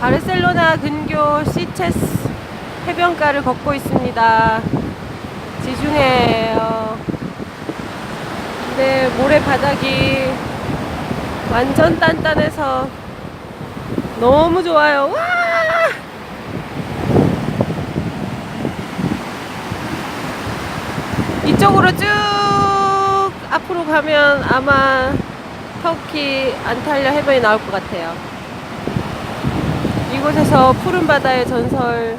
바르셀로나 근교 시체스 해변가를 걷고 있습니다. 지중해예요. 근데 모래 바닥이 완전 단단해서 너무 좋아요. 와! 이쪽으로 쭉 앞으로 가면 아마 터키 안탈리아 해변이 나올 것 같아요. 이곳에서 푸른 바다의 전설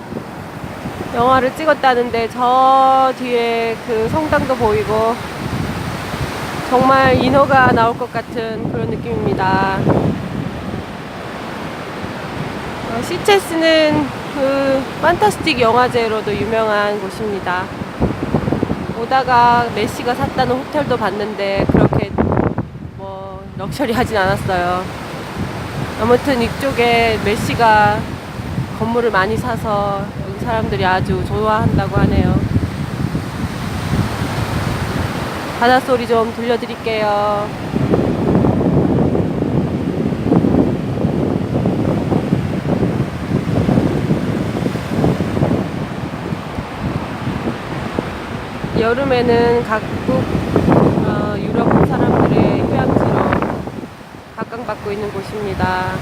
영화를 찍었다는데 저 뒤에 그 성당도 보이고 정말 인어가 나올 것 같은 그런 느낌입니다. 어, 시체스는 그 판타스틱 영화제로도 유명한 곳입니다. 오다가 메시가 샀다는 호텔도 봤는데 그렇게 뭐 럭셔리하진 않았어요. 아무튼 이쪽에 메시가 건물을 많이 사서 여기 사람들이 아주 좋아한다고 하네요. 바닷소리 좀 들려드릴게요. 여름에는 각국 어, 유럽 사람들의 휴양지로 각광받고 있는 곳입니다.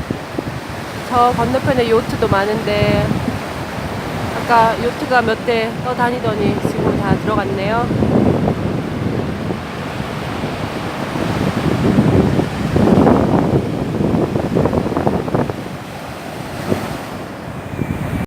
저 건너편에 요트도 많은데 아까 요트가 몇 대 떠다니더니 지금 다 들어갔네요.